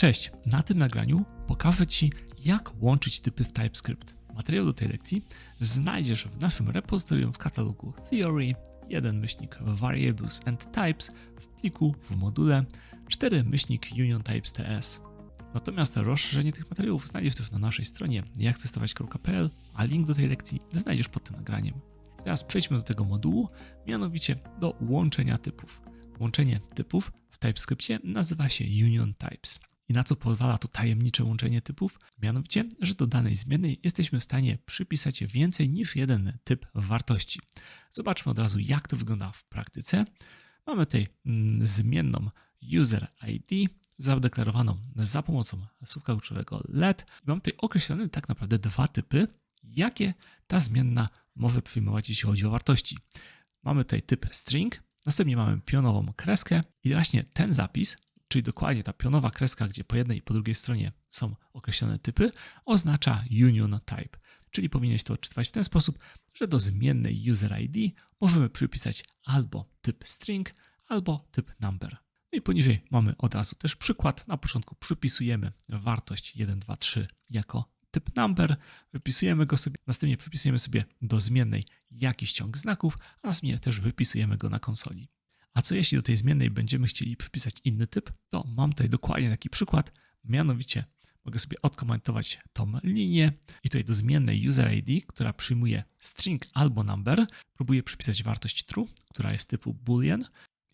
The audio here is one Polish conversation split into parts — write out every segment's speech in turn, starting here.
Cześć, na tym nagraniu pokażę Ci, jak łączyć typy w TypeScript. Materiał do tej lekcji znajdziesz w naszym repozytorium w katalogu Theory 1 myślnik Variables and Types w pliku w module 4 myślnik Union Types TS. Natomiast rozszerzenie tych materiałów znajdziesz też na naszej stronie jaktestować.pl, a link do tej lekcji znajdziesz pod tym nagraniem. Teraz przejdźmy do tego modułu, mianowicie do łączenia typów. Łączenie typów w TypeScriptie nazywa się Union Types. I na co pozwala to tajemnicze łączenie typów? Mianowicie, że do danej zmiennej jesteśmy w stanie przypisać więcej niż jeden typ wartości. Zobaczmy od razu, jak to wygląda w praktyce. Mamy tutaj mm, zmienną user ID, zadeklarowaną za pomocą słówka kluczowego let. I mam tutaj określone tak naprawdę dwa typy, jakie ta zmienna może przyjmować, jeśli chodzi o wartości. Mamy tutaj typ string, następnie mamy pionową kreskę i właśnie ten zapis, czyli dokładnie ta pionowa kreska, gdzie po jednej i po drugiej stronie są określone typy, oznacza union type. Czyli powinieneś to odczytywać w ten sposób, że do zmiennej user ID możemy przypisać albo typ string, albo typ number. No i poniżej mamy od razu też przykład. Na początku przypisujemy wartość 1, 2, 3 jako typ number, wypisujemy go sobie, następnie przypisujemy sobie do zmiennej jakiś ciąg znaków, a następnie też wypisujemy go na konsoli. A co jeśli do tej zmiennej będziemy chcieli przypisać inny typ, to mam tutaj dokładnie taki przykład, mianowicie mogę sobie odkomentować tą linię. I tutaj do zmiennej user ID, która przyjmuje string albo number, próbuję przypisać wartość true, która jest typu boolean.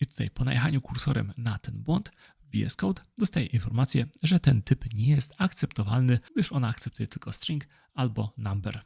I tutaj po najechaniu kursorem na ten błąd VS Code dostaje informację, że ten typ nie jest akceptowalny, gdyż ona akceptuje tylko string albo number.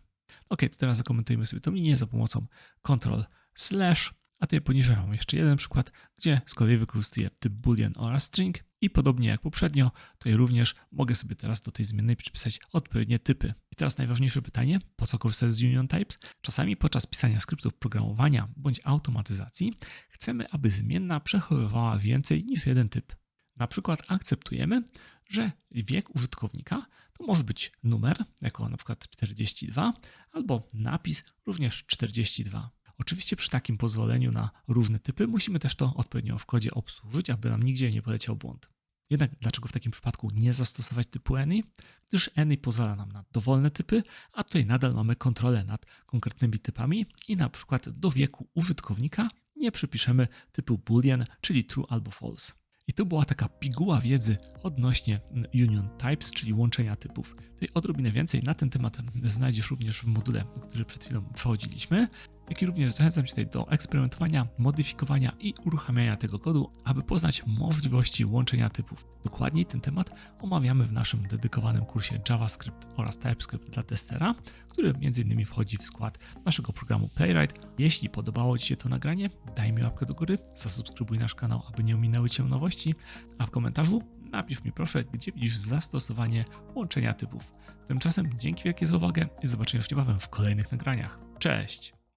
Ok, to teraz zakomentujemy sobie tą linię za pomocą Ctrl slash, a tutaj poniżej mam jeszcze jeden przykład, gdzie z kolei wykorzystuję typ boolean oraz string i podobnie jak poprzednio, ja również mogę sobie teraz do tej zmiennej przypisać odpowiednie typy. I teraz najważniejsze pytanie, po co korzystać z Union Types? Czasami podczas pisania skryptów programowania bądź automatyzacji chcemy, aby zmienna przechowywała więcej niż jeden typ. Na przykład akceptujemy, że wiek użytkownika to może być numer, jako na przykład 42, albo napis również 42. Oczywiście przy takim pozwoleniu na różne typy musimy też to odpowiednio w kodzie obsłużyć, aby nam nigdzie nie poleciał błąd. Jednak dlaczego w takim przypadku nie zastosować typu any? Gdyż any pozwala nam na dowolne typy, a tutaj nadal mamy kontrolę nad konkretnymi typami i na przykład do wieku użytkownika nie przypiszemy typu boolean, czyli true albo false. I to była taka piguła wiedzy odnośnie Union Types, czyli łączenia typów. Tutaj odrobinę więcej na ten temat znajdziesz również w module, który przed chwilą przechodziliśmy, jak i również zachęcam Cię tutaj do eksperymentowania, modyfikowania i uruchamiania tego kodu, aby poznać możliwości łączenia typów. Dokładniej ten temat omawiamy w naszym dedykowanym kursie JavaScript oraz TypeScript dla testera, który m.in. wchodzi w skład naszego programu Playwright. Jeśli podobało Ci się to nagranie, daj mi łapkę do góry, zasubskrybuj nasz kanał, aby nie ominęły Cię nowości, a w komentarzu napisz mi proszę, gdzie widzisz zastosowanie łączenia typów. Tymczasem dzięki wielkie za uwagę i zobaczenia już niebawem w kolejnych nagraniach. Cześć!